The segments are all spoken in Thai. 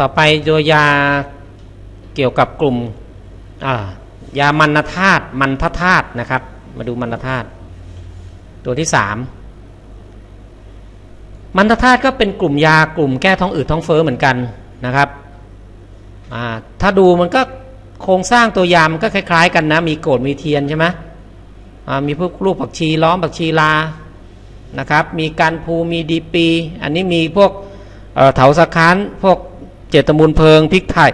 ต่อไปตัวยาเกี่ยวกับกลุ่มยามันธาตุมันทธาตุนะครับ มาดูมันธาตุตัวที่สามมันธาตุก็เป็นกลุ่มยากลุ่มแก้ท้องอืดท้องเฟ้อเหมือนกันนะครับถ้าดูมันก็โครงสร้างตัวยามันก็คล้าย ๆ กันนะ มีโกดมีเทียนใช่ไหมมีพวกลูกผักชีล้อมผักชีลานะครับ มีการภูมีดีปี อันนี้มีพวกเอ่อเถาสะค้านพวก เจตมูลเพลิงพริกไทย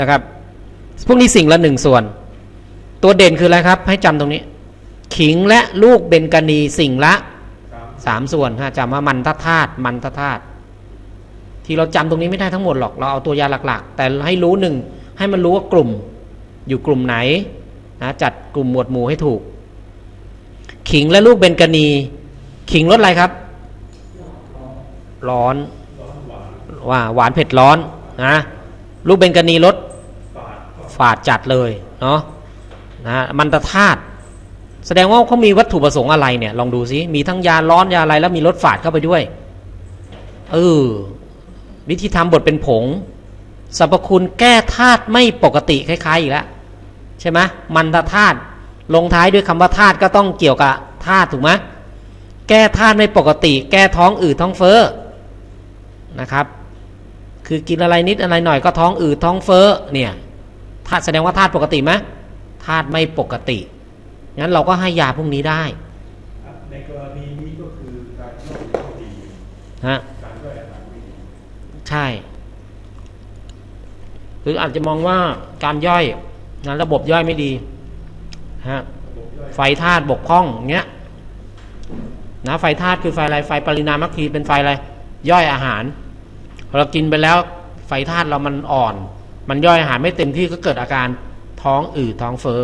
นะครับ พวกนี้สิ่งละหนึ่งส่วน ตัวเด่นคืออะไรครับ ให้จำตรงนี้ ขิงและลูกเบญกนีสิ่งละสามส่วนถ้าจำว่ามันทธาตุมันทธาตุที่เราจำตรงนี้ไม่ได้ทั้งหมดหรอก เราเอาตัวยาหลักๆ แต่ให้รู้หนึ่งให้มันรู้ว่ากลุ่ม อยู่กลุ่มไหนนะจัดกลุ่มหมวดหมู่ให้ถูก ขิงและลูกเบญกนีขิงรสอะไรครับ ร้อน ว่าหวานเผ็ดร้อนนะลูกเบญกนีรสฝาดจัดเลยเนาะนะมันตะธาตุแสดงว่าเขามีวัตถุประสงค์อะไรเนี่ย ลองดูซิมีทั้งยาร้อนยาอะไรแล้วมีรสฝาดเข้าไปด้วยเออวิธีทำบทเป็นผงสรรพคุณแก้ธาตุไม่ปกติคล้ายๆอีกแล้วใช่ไหมมันตะธาตุลงท้ายด้วยคำว่าธาตุก็ต้องเกี่ยวกับธาตุถูกไหมแก้ธาตุไม่ปกติ แก้ท้องอืดท้องเฟ้อนะครับ คือกินอะไรนิดอะไรหน่อยก็ท้องอืดท้องเฟ้อเนี่ยธาตุแสดงว่าธาตุปกติไหมธาตุไม่ปกติงั้นเราก็ให้ยาพวกนี้ได้ในกรณีนี้ก็คือการย่อยไม่ดีฮะการย่อยอาหารไม่ดีใช่ หรืออาจจะมองว่าการย่อยนะระบบย่อยไม่ดีฮะระบบย่อยไฟธาตุบกพร่องเงี้ยนะไฟธาตุคือไฟอะไรไฟปรินามัคคีเป็นไฟอะไรย่อยอาหารพ อเรากินไปแล้วไฟธาตุเรามันอ่อน มันย่อยอาหารไม่เต็มที่ก็เกิดอาการท้องอืดท้องเฟ้อ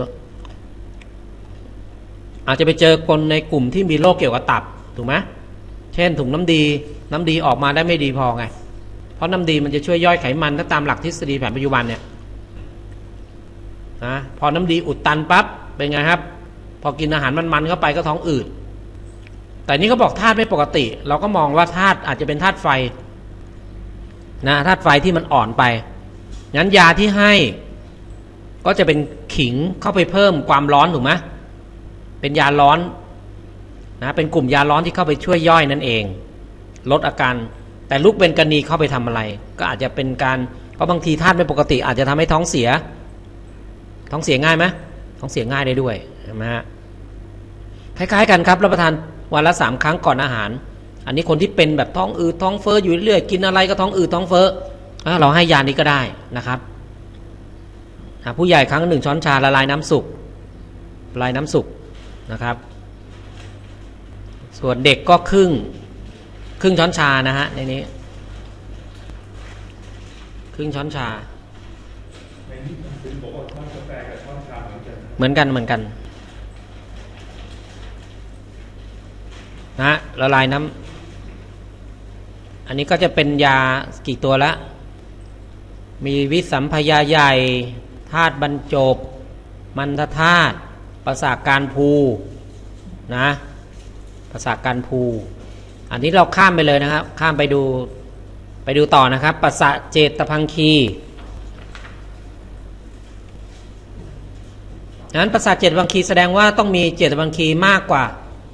อาจจะไปเจอคนในกลุ่มที่มีโรคเกี่ยวกับตับถูกไหมเช่นถุงน้ำดีน้ำดีออกมาได้ไม่ดีพอไง เพราะน้ำดีมันจะช่วยย่อยไขมันถ้าตามหลักทฤษฎีแผนปัจจุบันเนี่ยนะพอน้ำดีอุดตันปั๊บเป็นไงครับ พอกินอาหารมันๆเข้าไปก็ท้องอืดแต่นี่เขาบอกธาตุไม่ปกติ เราก็มองว่าธาตุอาจจะเป็นธาตุไฟ นะธาตุไฟที่มันอ่อนไปงั้นยาที่ให้ก็จะเป็นขิงเข้าไปเพิ่มความร้อนถูกไหมเป็นยาร้อนนะเป็นกลุ่มยาร้อนที่เข้าไปช่วยย่อยนั่นเอง ลดอาการ แต่ลูกเบนกานีเข้าไปทำอะไร ก็อาจจะเป็นการเพราะบางทีธาตุไม่ปกติ อาจจะทำให้ท้องเสีย ท้องเสียง่ายไหมท้องเสียง่ายได้ด้วยใช่ไหมฮะคล้ายๆกันครับรับประทานวันละสามครั้งก่อนอาหาร อันนี้คนที่เป็นแบบท้องอืดท้องเฟ้ออยู่เรื่อยกินอะไรก็ท้องอืดท้องเฟ้อเราให้ยานี้ก็ได้นะครับผู้ใหญ่ครั้งหนึ่งช้อนชาละลายน้ำสุกละลายน้ำสุกนะครับ ส่วนเด็กก็ครึ่งครึ่งช้อนชานะฮะในนี้ ครึ่งช้อนชาเหมือนกันเหมือนกันนะฮะละลายน้ำ อันนี้ก็จะเป็นยากี่ตัวละ มีวิสัมพยาใหญ่ธาตุบรรจบ มันทธาตุประสาทการภูนะประสาทการภู อันนี้เราข้ามไปเลยนะครับ ข้ามไปดูไปดูต่อนะครับประสาเจตพังคีนั้นประสาทเจตบังคีแสดงว่าต้องมีเจตบังคีมากกว่า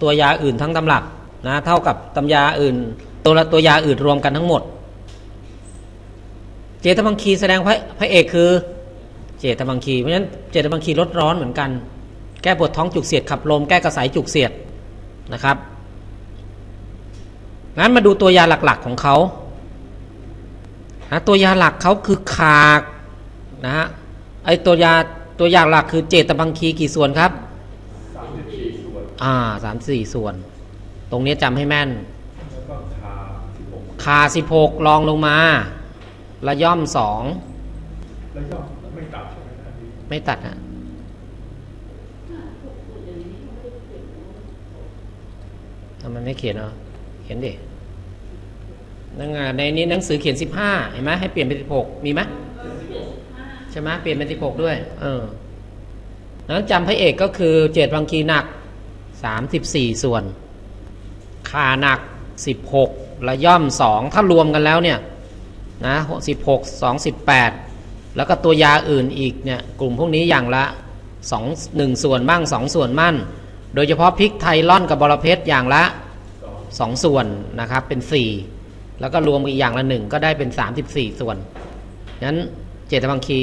ตัวยาอื่นทั้งตำรับนะเท่ากับตำยาอื่น ตัวละตัวยาอื่นรวมกันทั้งหมด เจตบังคีแสดงพระพระเอกคือ เจตบังคี เพราะฉะนั้นเจตบังคีลดร้อนเหมือนกัน แก้ปวดท้องจุกเสียดขับลมแก้กระสายจุกเสียดนะครับงั้นมาดูตัวยาหลักๆของเขานะตัวยาหลักเขาคือคากนะฮะไอตัวยาตัวยาหลักคือเจตบังคีกี่ส่วนครับสามสี่ส่วนอ่าสามสี่ส่วน ตรงนี้จำให้แม่น สิบหกคาสิบหกลองลงมา ระย่อมสองไม่ตัดใช่ไหมไม่ตัดฮะทำไมไม่เขียนเนาะเขียนดินั่งในนี้หนังสือเขียนสิบห้าเห็นไหมให้เปลี่ยนเป็นสิบหกมีไหมใช่ไหมเปลี่ยนเป็นสิบหกด้วย เออแล้วจำพระเอกก็คือเจตบางคีหนักสามสิบสี่ส่วน ขาหนักสิบหก ระย่อมสองถ้ารวมกันแล้วเนี่ยนะหกสิบหกสองสิบแปดแล้วก็ตัวยาอื่นอีกเนี่ยกลุ่มพวกนี้อย่างละสองหนึ่งส่วนบ้างสองส่วนมั่น โดยเฉพาะพริกไทยล่อนกับบอระเพ็ดอย่างละสองส่วนนะครับเป็นสี่แล้วก็รวมอีกอย่างละหนึ่งก็ได้เป็นสามสิบสี่ส่วนนั้นเจตพังคี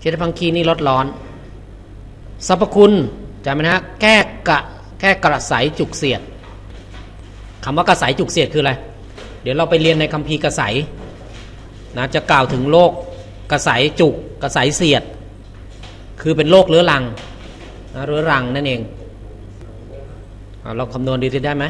เจตพังคีนี่ลดร้อนสรรพคุณจำไหมนะฮะแก้กะแก้กระสายจุกเสียด คำว่ากระสายจุกเสียดคืออะไร เดี๋ยวเราไปเรียนในคัมภีร์กระสายนะจะกล่าวถึงโรคกระสายจุกกระสายเสียด คือเป็นโรคเรื้อรังนะเรื้อรังนั่นเองเอาเราคำนวณดูได้ไหม